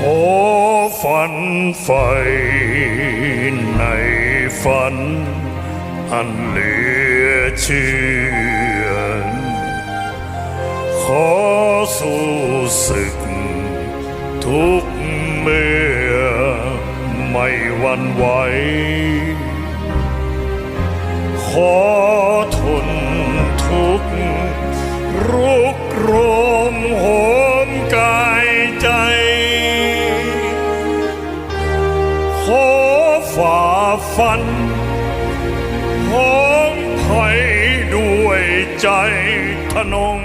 อฝันไฟในฝัน อันเหลือเชื่อ ขอสู้ศึก ทุกเมื่อไม่หวันไหว ขอทนทุกข์รุกรม ฝ่าฟันห้องไผ่ด้วยใจทนง